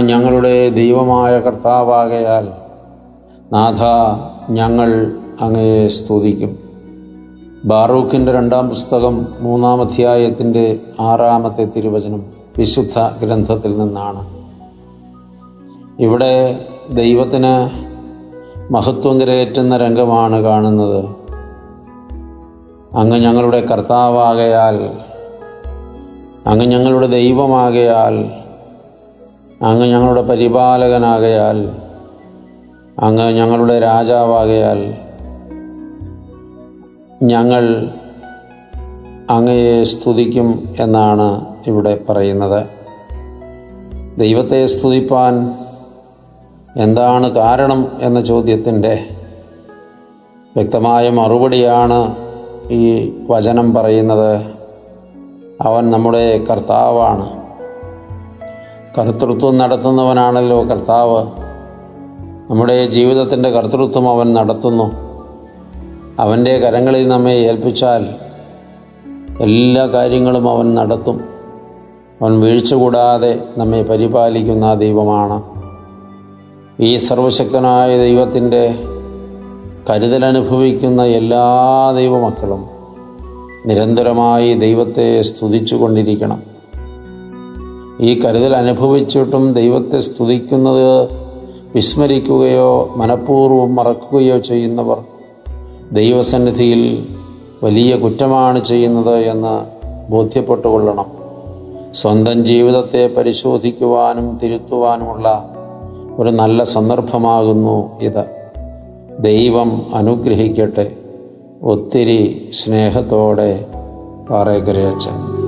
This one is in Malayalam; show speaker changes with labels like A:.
A: ഞങ്ങളുടെ ദൈവമായ കർത്താവാകയാൽ നാഥ ഞങ്ങൾ അങ്ങയെ സ്തുതിക്കും. ബാറൂഖിന്റെ രണ്ടാം പുസ്തകം മൂന്നാം അധ്യായത്തിന്റെ ആറാമത്തെ തിരുവചനം വിശുദ്ധ ഗ്രന്ഥത്തിൽ നിന്നാണ്. ഇവിടെ ദൈവത്തിന് മഹത്വം കരയേറ്റുന്ന രംഗമാണ് കാണുന്നത്. അങ്ങ് ഞങ്ങളുടെ കർത്താവാകയാൽ അങ്ങ് ഞങ്ങളുടെ ദൈവമാകയാൽ അങ്ങ് ഞങ്ങളുടെ പരിപാലകനാകയാൽ അങ്ങ് ഞങ്ങളുടെ രാജാവാകയാൽ ഞങ്ങൾ അങ്ങയെ സ്തുതിക്കും എന്നാണ് ഇവിടെ പറയുന്നത്. ദൈവത്തെ സ്തുതിപ്പാൻ എന്താണ് കാരണം എന്ന ചോദ്യത്തിന്റെ വ്യക്തമായ മറുപടിയാണ് ഈ വചനം പറയുന്നത്. അവൻ നമ്മുടെ കർത്താവാണ്. കർത്തൃത്വം നടത്തുന്നവനാണല്ലോ കർത്താവ്. നമ്മുടെ ജീവിതത്തിന്റെ കർത്തൃത്വം അവൻ നടത്തുന്നു. അവന്റെ കരങ്ങളിൽ നമ്മെ ഏൽപ്പിച്ചാൽ എല്ലാ കാര്യങ്ങളും അവൻ നടത്തും. അവൻ വീഴ്ച കൂടാതെ നമ്മെ പരിപാലിക്കുന്ന ദൈവമാണ്. ഈ സർവശക്തനായ ദൈവത്തിന്റെ കരുതലനുഭവിക്കുന്ന എല്ലാ ദൈവമക്കളും നിരന്തരമായി ദൈവത്തെ സ്തുതിച്ചു കൊണ്ടിരിക്കണം ഈ കരുതൽ അനുഭവിച്ചിട്ടും ദൈവത്തെ സ്തുതിക്കുന്നത് വിസ്മരിക്കുകയോ മനഃപൂർവം മറക്കുകയോ ചെയ്യുന്നവർ ദൈവസന്നിധിയിൽ വലിയ കുറ്റമാണ് ചെയ്യുന്നത് എന്ന് ബോധ്യപ്പെട്ടുകൊള്ളണം. സ്വന്തം ജീവിതത്തെ പരിശോധിക്കുവാനും തിരുത്തുവാനുമുള്ള ഒരു നല്ല സന്ദർഭമാകുന്നു ഇത്. ദൈവം അനുഗ്രഹിക്കട്ടെ. ഒത്തിരി സ്നേഹത്തോടെ പാറേക്കരയച്ചൻ.